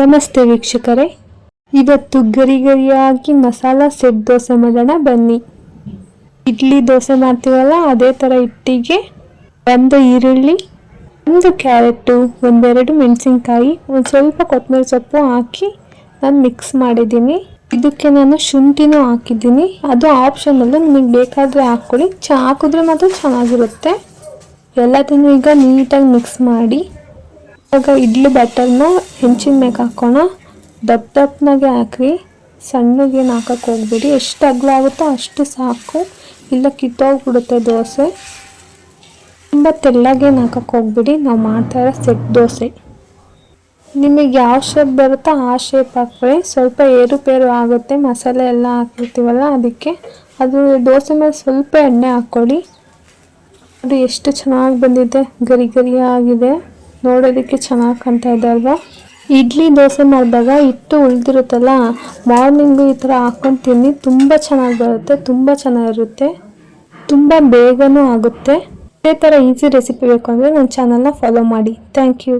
ನಮಸ್ತೆ ವೀಕ್ಷಕರೇ. ಇವತ್ತು ಗರಿ ಗರಿಯಾಗಿ ಮಸಾಲ ಸೆಟ್ ದೋಸೆ ಮಾಡೋಣ, ಬನ್ನಿ. ಇಡ್ಲಿ ದೋಸೆ ಮಾಡ್ತೀವಲ್ಲ, ಅದೇ ಥರ ಇಟ್ಟಿಗೆ, ಒಂದು ಈರುಳ್ಳಿ, ಒಂದು ಕ್ಯಾರೆಟು, ಒಂದೆರಡು ಮೆಣಸಿನ್ಕಾಯಿ, ಒಂದು ಸ್ವಲ್ಪ ಕೊತ್ತಂಬರಿ ಸೊಪ್ಪು ಹಾಕಿ ನಾನು ಮಿಕ್ಸ್ ಮಾಡಿದ್ದೀನಿ. ಇದಕ್ಕೆ ನಾನು ಶುಂಠಿನೂ ಹಾಕಿದ್ದೀನಿ. ಅದು ಆಪ್ಷನಲ್ಲು ನಿಮಗೆ ಬೇಕಾದರೆ ಹಾಕ್ಕೊಳ್ಳಿ ಚಾ ಹಾಕಿದ್ರೆ ಮಾತ್ರ ಚೆನ್ನಾಗಿರುತ್ತೆ. ಎಲ್ಲದನ್ನು ಈಗ ನೀಟಾಗಿ ಮಿಕ್ಸ್ ಮಾಡಿ ಇವಾಗ ಇಡ್ಲಿ ಬ್ಯಾಟರ್ನ ಹೆಂಚಿನ ಮೇಲೆ ಹಾಕೋಣ. ದಪ್ಪ ದಪ್ಪನಾಗೆ ಹಾಕ್ರಿ. ಸಣ್ಣಗೇನು ಹಾಕಕ್ಕೆ ಹೋಗ್ಬೇಡಿ. ಎಷ್ಟು ಅಗಲ ಆಗುತ್ತೋ ಅಷ್ಟು ಸಾಕು. ಇಲ್ಲ ಕಿತ್ತೋಗ್ಬಿಡುತ್ತೆ ದೋಸೆ. ತುಂಬ ತೆಳ್ಳಗೇನು ಹಾಕಕ್ಕೆ ಹೋಗ್ಬೇಡಿ. ನಾವು ಮಾಡ್ತಾ ಇರೋ ಸೆಟ್ ದೋಸೆ. ನಿಮಗೆ ಯಾವ ಶೇಪ್ ಬರುತ್ತೋ ಆ ಶೇಪ್ ಹಾಕ್ಕೊಳ್ಳಿ ಸ್ವಲ್ಪ ಏರುಪೇರು ಆಗುತ್ತೆ. ಮಸಾಲೆ ಎಲ್ಲ ಹಾಕಿರ್ತೀವಲ್ಲ ಅದಕ್ಕೆ. ಅದು ದೋಸೆ ಮೇಲೆ ಸ್ವಲ್ಪ ಎಣ್ಣೆ ಹಾಕ್ಕೊಳ್ಳಿ. ಅದು ಎಷ್ಟು ಚೆನ್ನಾಗಿ ಬಂದಿದೆ. ಗರಿ ಗರಿಯಾಗಿದೆ. ನೋಡೋದಕ್ಕೆ ಚೆನ್ನಾಗಿ ಕಾಣ್ತಾ ಇದೆ ಅಲ್ವಾ? ಇಡ್ಲಿ ದೋಸೆ ಮಾಡಿದಾಗ ಹಿಟ್ಟು ಉಳಿದಿರುತ್ತಲ್ಲ, ಮಾರ್ನಿಂಗು ಈ ಥರ ಹಾಕೊಂಡು ತಿನ್ನಿ, ತುಂಬ ಚೆನ್ನಾಗಿ ಬರುತ್ತೆ, ತುಂಬ ಚೆನ್ನಾಗಿರುತ್ತೆ, ತುಂಬ ಬೇಗನೂ ಆಗುತ್ತೆ. ಇದೇ ಥರ ಈಸಿ ರೆಸಿಪಿ ಬೇಕು ಅಂದರೆ ನನ್ನ ಚಾನಲ್ನ ಫಾಲೋ ಮಾಡಿ. Thank you.